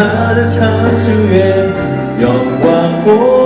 아름다운 주의 영광 보